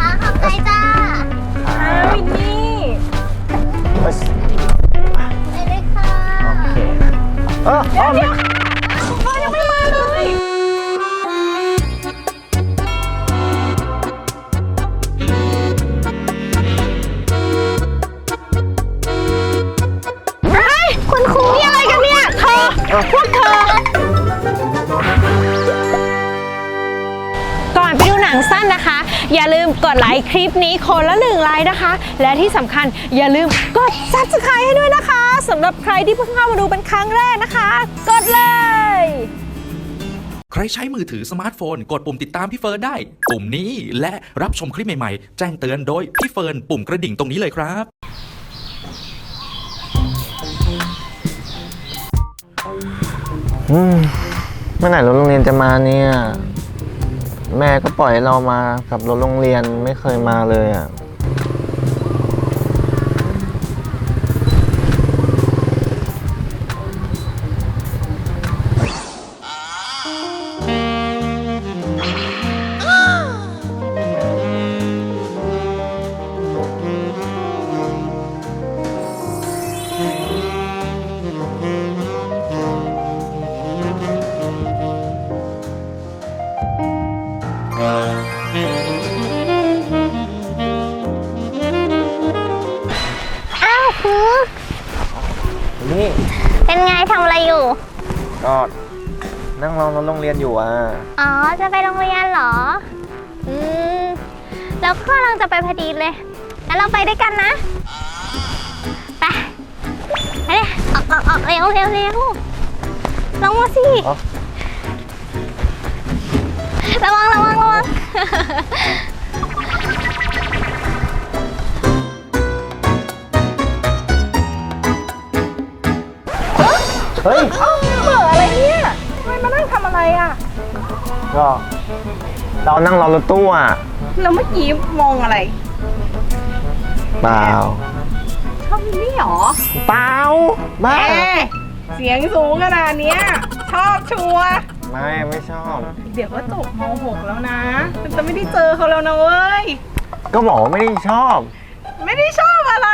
อะขอบใจจ้าวินนี่ไปเลยค่ะโอเคเออเดี๋ยวพ่อยังไม่มาเลยเฮ้ยคุณครูนี่อะไรกันเนี่ยเธอพวกเธอก่ อย่าลืมกดไลค์คลิปนี้คนละหนึ่งไลค์นะคะ และที่สำคัญอย่าลืมกด subscribe ให้ด้วยนะคะสำหรับใครที่เพิ่งเข้ามาดูเป็นครั้งแรกนะคะ กดเลย ใครใช้มือถือสมาร์ทโฟน กดปุ่มติดตามพี่เฟิร์นได้ ปุ่มนี้และรับชมคลิปใหม่ๆ แจ้งเตือนโดยพี่เฟิร์นปุ่มกระดิ่งตรงนี้เลยครับอืมเมื่อไหร่รถโรงเรียนจะมาเนี่ย แม่ก็ปล่อยเรามากับรถโรงเรียนไม่เคยมาเลยอะ นี่เป็นไงทำอะไรอยู่ ก็นั่งรอรถโรงเรียนอยู่อะ อ๋อ จะไปโรงเรียนเหรอ อืม แล้วก็กำลังจะไปพอดีเลย งั้นเราไปด้วยกันนะ ไปไปเลยออกออกออกเร็วเร็วเร็วลงมาสิ อ๋อ ระวังระวังระวัง เฮ้ยเบื่ออะไรเนี่ยทำไมมานั่งทำอะไรอะ ก็เรานั่งรอรถตู้อะแล้วเมื่อกี้มองอะไรเปล่าชอบวินนี่หรอเปล่าบ้าแอเสียงสูงขนาดเนี้ยชอบชัวร์ไม่ไม่ชอบ เดี๋ยวก็จบม .6 แล้วนะมันจะไม่ได้เจอเขาแล้วนะเว้ย ก็บอกว่าไม่ได้ชอบ ไม่ได้ชอบอะไร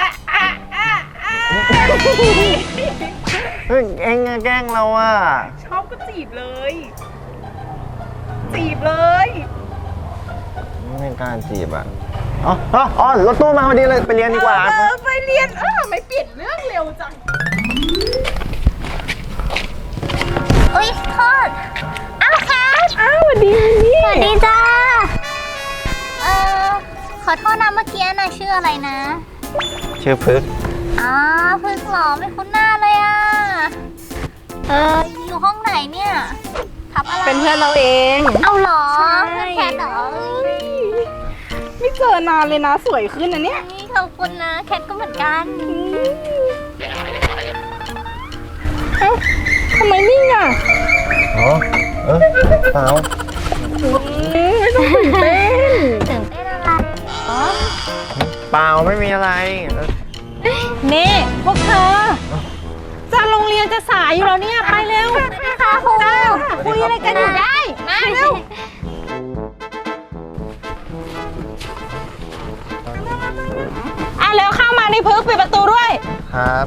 อะอะอะอะ เฮ้ยเอ็งอะแกล้งเราอะ ชอบก็จีบเลย จีบเลย ไม่กล้าจีบอะ อ๋ออ๋ออ๋อรถตู้มาพอดีเลยไปเรียนดีกว่า เออไปเรียนเออไม่เปลี่ยนเรื่องเร็วจัง อุ้ยโทษอ้าวครับอ้าวสวัสดีวินนี่ สวัสดีจ้า เออขอโทษนะเมื่อกี้นะชื่ออะไรนะ ชื่อพึก อ๋อเพึ่งหล่อไม่คุ้นหน้าเลยอะ เอออยู่ห้องไหนเนี่ยทับอะไรเป็นเพื่อนเราเองเอาเหรอใช่เพื่อนแคทเหรอเอ้ยไม่เจอนานเลยนะสวยขึ้นนะเนี่ยนี่ขอบคุณนะแคทก็เหมือนกันเอ้าทำไมนิ่งอะอ๋อเออเปล่าอืมไม่ต้องตื่นเต้นตื่นเต้นอะไรอ๋อเปล่าไม่มีอะไรเออนี่พวกเธอ จะโรงเรียนจะสายอยู่แล้วเนี่ย ไปเร็วค่ะครูคุยอะไรกันอยู่ได้ มาเร็วอะแล้วเข้ามาในพึกปิดประตูด้วย ครับ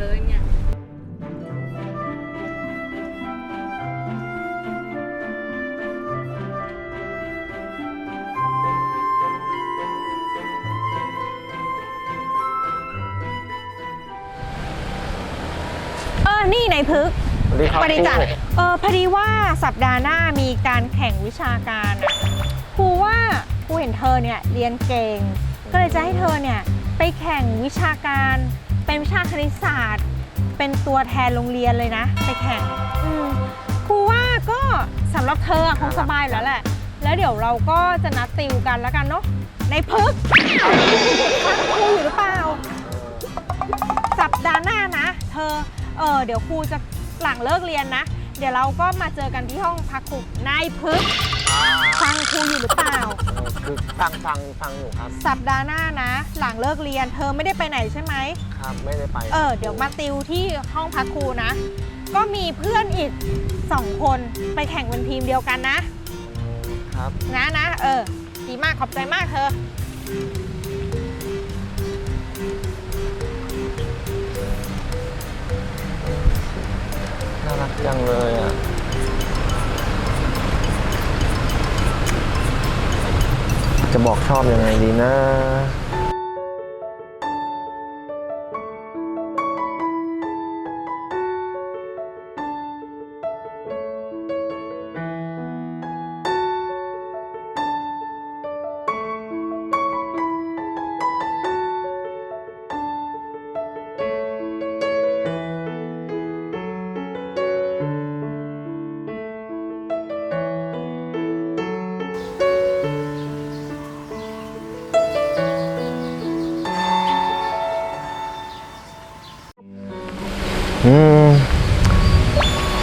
เลยเนี่ยเออ นี่นายพึกษ์สวัสดีครับปริจักคษ์รู เออพอดีว่าสัปดาห์หน้ามีการแข่งวิชาการอะครูว่าครูเห็นเธอเนี่ยเรียนเก่ง ก็เลยจะให้เธอเนี่ยไปแข่งวิชาการ เป็นวิชาคณิตศาสตร์ เป็นตัวแทนโรงเรียนเลยนะไปแข่งอืมครูว่าก็สำหรับเธอคงสบายแล้วแหละ แล้วเดี๋ยวเราก็จะนัดติวกันแล้วกันเนาะในพึกฟังครูอยู่หรือเปล่า สัปดาห์หน้านะ เธอเออเดี๋ยวครูจะหลังเลิกเรียนนะ เดี๋ยวเราก็มาเจอกันที่ห้องพักครูนายพึกฟังครูอยู่หรือเปล่า คือฟังฟังฟังอยู่ครับสัปดาห์หน้านะ หลังเลิกเรียนเธอไม่ได้ไปไหนใช่ไหม ครับไม่ได้ไปเออ เดี๋ยวมาติวที่ห้องพักครูนะ ก็มีเพื่อนอีกสองคนไปแข่งเป็นทีมเดียวกันนะ ครับนะนะ เออ ดีมากขอบใจมากเธอ น่ารักจังเลยอะ จะบอกชอบยังไงดีนะ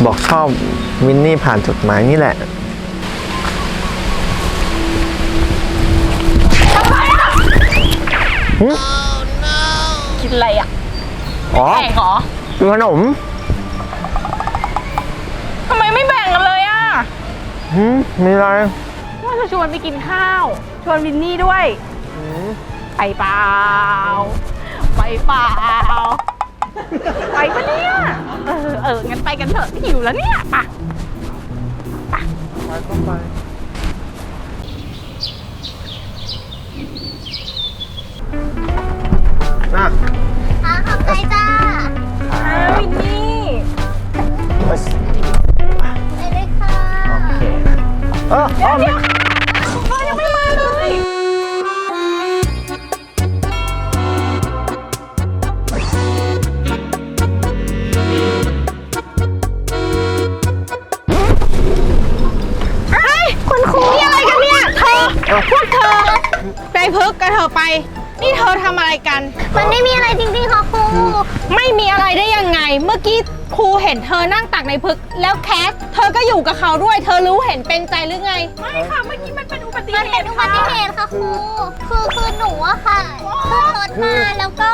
บอกชอบวินนี่ผ่านจดหมายนี่แหละคิดอะไรอะอ๋อแข่งเหรอคือขนมทำไมไม่แบ่งกันเลยอะหืมมีอะไรว่าจะชวนไปกินข้าว ชวนวินนี่ด้วยหืมไปเปล่า ไปเปล่า ไปปะเนี่ย เออ เออ งั้นไปกันเถอะหิวแล้วเนี่ยไป ไปก็ไป ไป นี่เธอทำอะไรกัน มันไม่มีอะไรจริงๆค่ะครู ไม่มีอะไรได้ยังไง เมื่อกี้ครูเห็นเธอนั่งตักในพึก แล้วแคสเธอก็อยู่กับเขาด้วย เธอรู้เห็นเป็นใจหรือไง ไม่ค่ะเมื่อกี้มันเป็นอุบัติมันเหเป็นตุอุบัติเหตุค่ะครู คือคือหนูอะค่ะขึ้นรถมาแล้วก็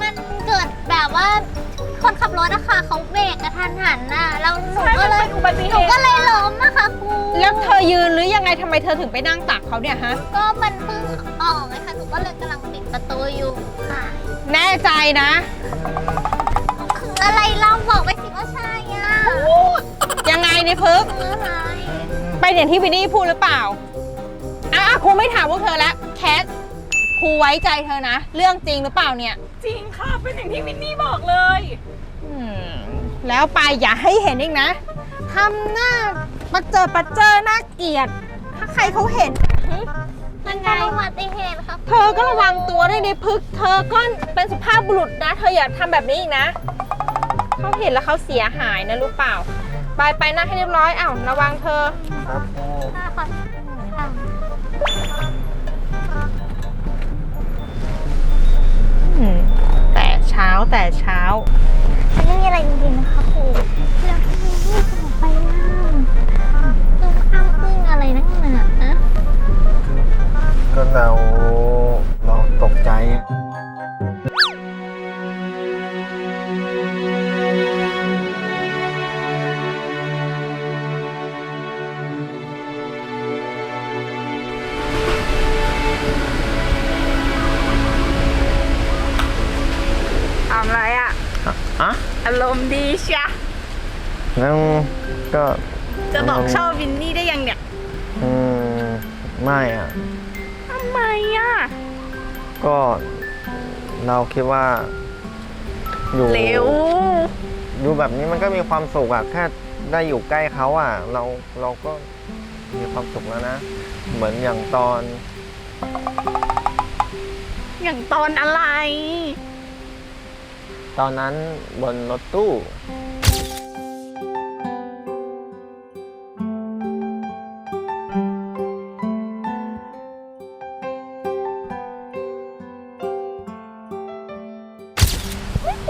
มันเกิดแบบว่า คนขับรถอะค่ะเขาเบรกกระทันหันน่ะแล้วหนูใช่ก็มันเลยเป็นอุบัติหเหนูตุก็เลยล้มอะค่ะครูแล้วเธอยืนหรือยังไงทำไมเธอถึงไปนั่งตักเขาเนี่ยฮะ ก็มันเพิ่งออกเลยค่ะหนูก็เลยกำลังปิดประตูอยู่ค่ะแน่ใจนะคืออะไรเราบอกไปสิว่าใช่อะยังไงในพึกคืออะไรเป็นอย่างที่วินนี่พูดหรือเปล่าอะอะครูไม่ถามพวกเธอแล้วแคสครูไว้ใจเธอนะ เรื่องจริงหรือเปล่าเนี่ย จริงค่ะ เป็นอย่างที่วินนี่บอกเลย อืมแล้วไปอย่าให้เห็นอีกนะทำหน้าประเจอประเจอน่าเกลียด ถ้าใครเขาเห็นหึมันเป็นอุบัติเหตุค่ะเธอก็ระวังตัวด้วยในพึก เธอก็เป็นสุภาพบุรุษนะ เธออย่าทำแบบนี้อีกนะ เขาเห็นแล้วเขาเสียหายนะรู้เปล่า ไปไปนั่งให้เรียบร้อยอ้าวระวังเธอครับค่ะขอค่ะ เช้าแต่เช้า มันไม่มีอะไรจริงๆนะคะครู อาบน้อะอารมณ์ดีเชียงั้นก็จะบอกชอบวินนี่ได้ยังเนี่ยอืมไม่อะ ทำไมอะ ก็เราคิดว่า อยู่เร็ว อยู่แบบนี้มันก็มีความสุขอะแค่ได้อยู่ใกล้เขาอะเราเราก็มีความสุขแล้วนะ เหมือนอย่างตอน อย่างตอนอะไร ตอนนั้นบนรถตู้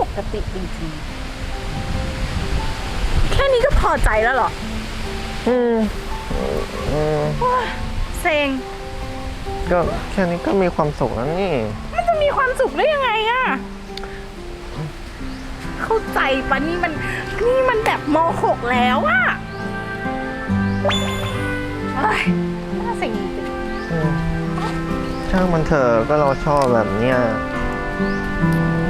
ปกติจริงๆ แค่นี้ก็พอใจแล้วเหรอ อืมอืมเซ็ง ก็แค่นี้ก็มีความสุขแล้วนี่ มันจะมีความสุขได้ยังไงอะ เข้าใจปะนี่มันนี่มันแบบม 6 แล้วอะเฮ้ยน่าเสียงจริงอืมช่างมันเถอะก็เราชอบแบบเนี้ย ๆ